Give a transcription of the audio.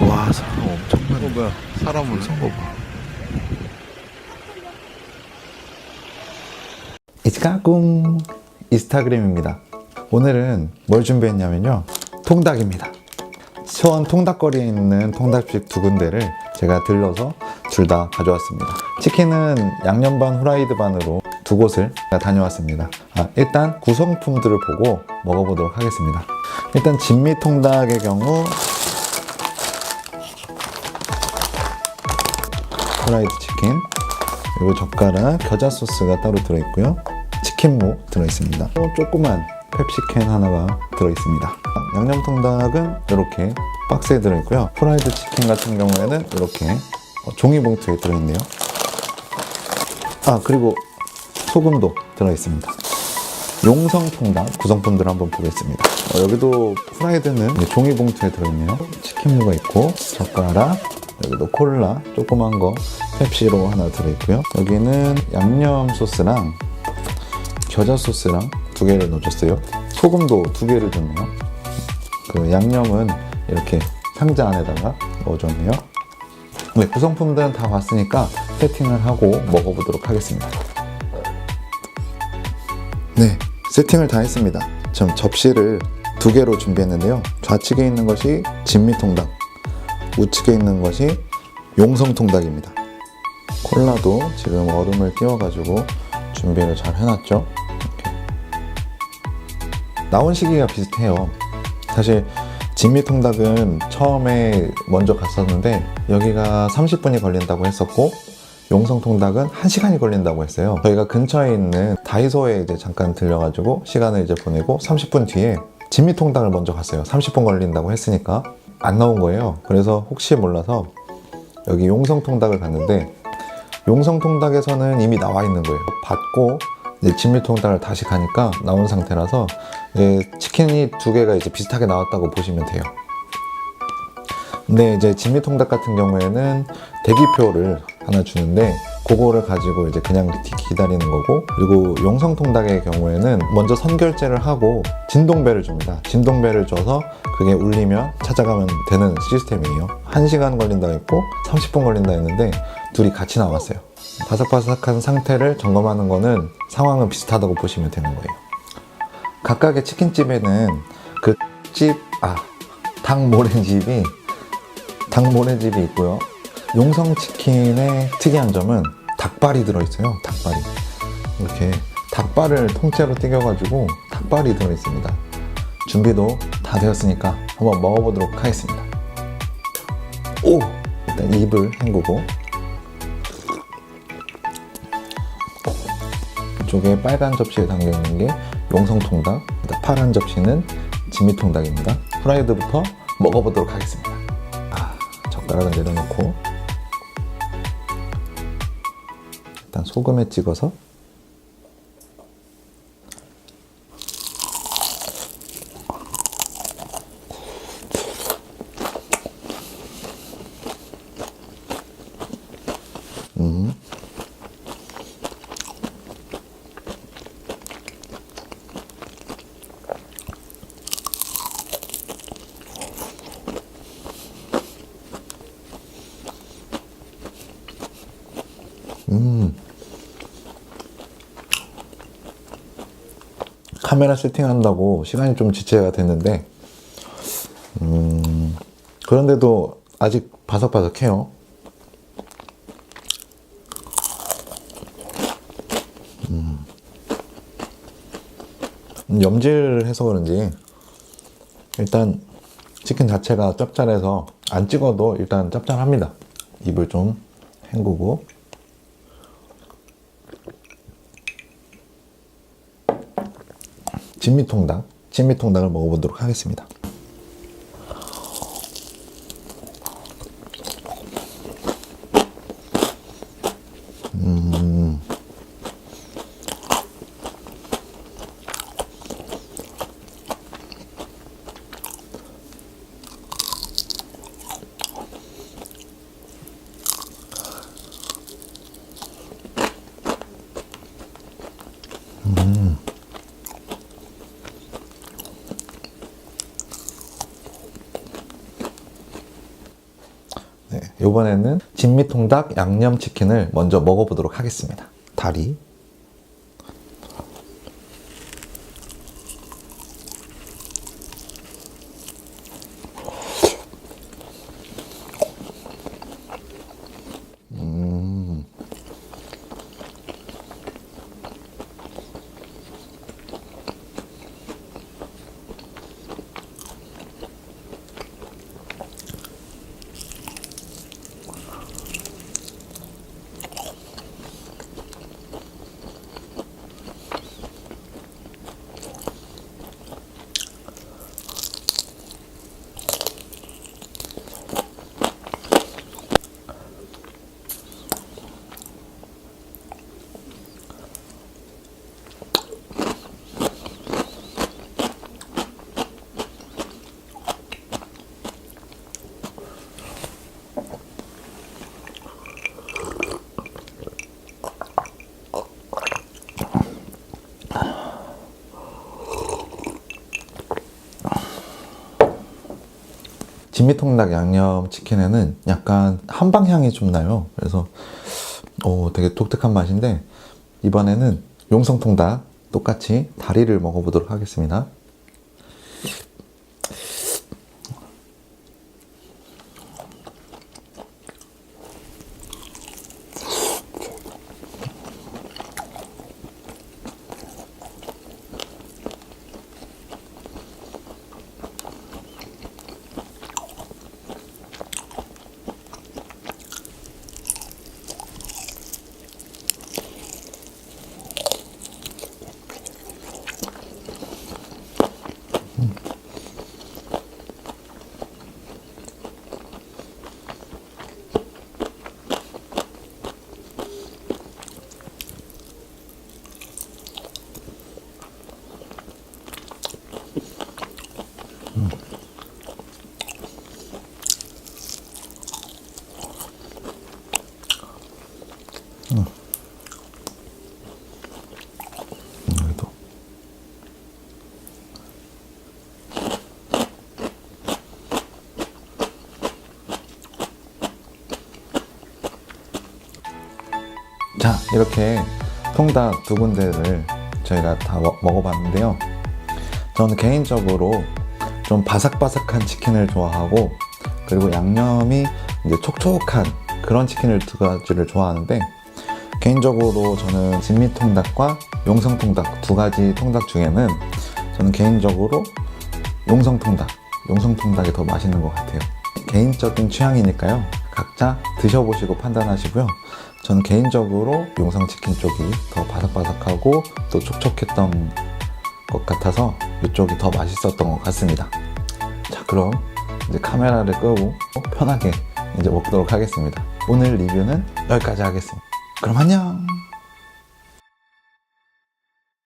와 사람 엄청 많네. 어 뭐야? 사람을 선거 봐 이츠카꿍 인스타그램입니다. 오늘은 뭘 준비했냐면요. 통닭입니다. 수원 통닭거리에 있는 통닭집 두 군데를 제가 들러서 둘 다 가져왔습니다. 치킨은 양념 반 후라이드 반으로 두 곳을 다녀왔습니다. 아, 일단 구성품들을 보고 먹어보도록 하겠습니다. 일단 진미 통닭의 경우 프라이드 치킨 그리고 젓가락 겨자 소스가 따로 들어있고요. 치킨무 들어있습니다. 또 조그만 펩시캔 하나가 들어있습니다. 양념 통닭은 이렇게 박스에 들어있고요. 프라이드 치킨 같은 경우에는 이렇게 어, 종이봉투에 들어있네요. 아 그리고 소금도 들어있습니다. 용성 통닭 구성품들을 한번 보겠습니다. 어, 여기도 프라이드는 종이봉투에 들어있네요. 치킨무가 있고 젓가락 여기도 콜라 조그만 거 펩시로 하나 들어있고요. 여기는 양념 소스랑 겨자 소스랑 두 개를 넣어줬어요. 소금도 두 개를 줬네요. 그 양념은 이렇게 상자 안에다가 넣어줬네요. 네, 구성품들은 다 봤으니까 세팅을 하고 먹어보도록 하겠습니다. 네 세팅을 다 했습니다. 좀 접시를 두 개로 준비했는데요. 좌측에 있는 것이 진미통닭 우측에 있는 것이 용성통닭입니다. 콜라도 지금 얼음을 띄워가지고 준비를 잘 해놨죠. 이렇게. 나온 시기가 비슷해요. 사실 진미통닭은 처음에 먼저 갔었는데 여기가 30분이 걸린다고 했었고 용성통닭은 1시간이 걸린다고 했어요. 저희가 근처에 있는 다이소에 이제 잠깐 들려가지고 시간을 이제 보내고 30분 뒤에 진미통닭을 먼저 갔어요. 30분 걸린다고 했으니까 안 나온 거예요. 그래서 혹시 몰라서 여기 용성통닭을 갔는데 용성통닭에서는 이미 나와 있는 거예요. 받고 이제 진미통닭을 다시 가니까 나온 상태라서 치킨이 두 개가 이제 비슷하게 나왔다고 보시면 돼요. 근데 이제 진미통닭 같은 경우에는 대기표를 하나 주는데 그거를 가지고 이제 그냥 기- 기다리는 거고 그리고 용성통닭의 경우에는 먼저 선결제를 하고 진동배를 줍니다. 진동배를 줘서 그게 울리면 찾아가면 되는 시스템이에요. 1시간 걸린다 했고 30분 걸린다 했는데 둘이 같이 나왔어요. 바삭바삭한 상태를 점검하는 거는 상황은 비슷하다고 보시면 되는 거예요. 각각의 치킨집에는 그 집, 아, 닭모래집이, 닭모래집이 있고요. 용성치킨의 특이한 점은 닭발이 들어있어요. 닭발이. 이렇게 닭발을 통째로 튀겨가지고 닭발이 들어있습니다. 준비도 다 되었으니까 한번 먹어보도록 하겠습니다. 오! 일단 입을 헹구고 이쪽에 빨간 접시에 담겨있는 게 용성통닭 파란 접시는 진미통닭입니다. 프라이드부터 먹어보도록 하겠습니다. 아, 젓가락을 내려놓고 소금에 찍어서 카메라 세팅한다고 시간이 좀 지체가 됐는데 음, 그런데도 아직 바삭바삭해요. 음, 염질해서 그런지 일단 치킨 자체가 짭짤해서 안 찍어도 일단 짭짤합니다. 입을 좀 헹구고 진미통닭, 진미통닭을 먹어보도록 하겠습니다. 네, 이번에는 진미통닭 양념치킨을 먼저 먹어보도록 하겠습니다. 다리. 진미통닭 양념 치킨에는 약간 한방향이 좀 나요. 그래서 오, 되게 독특한 맛인데 이번에는 용성통닭 똑같이 다리를 먹어보도록 하겠습니다. 이렇게 통닭 두 군데를 저희가 다 먹- 먹어봤는데요. 저는 개인적으로 좀 바삭바삭한 치킨을 좋아하고 그리고 양념이 이제 촉촉한 그런 치킨을 두 가지를 좋아하는데 개인적으로 저는 진미통닭과 용성통닭 두 가지 통닭 중에는 저는 개인적으로 용성통닭, 용성통닭이 더 맛있는 것 같아요. 개인적인 취향이니까요. 각자 드셔보시고 판단하시고요. 저는 개인적으로 용성치킨 쪽이 더 바삭바삭하고 또 촉촉했던 것 같아서 이쪽이 더 맛있었던 것 같습니다. 자, 그럼 이제 카메라를 끄고 편하게 이제 먹도록 하겠습니다. 오늘 리뷰는 여기까지 하겠습니다. 그럼 안녕!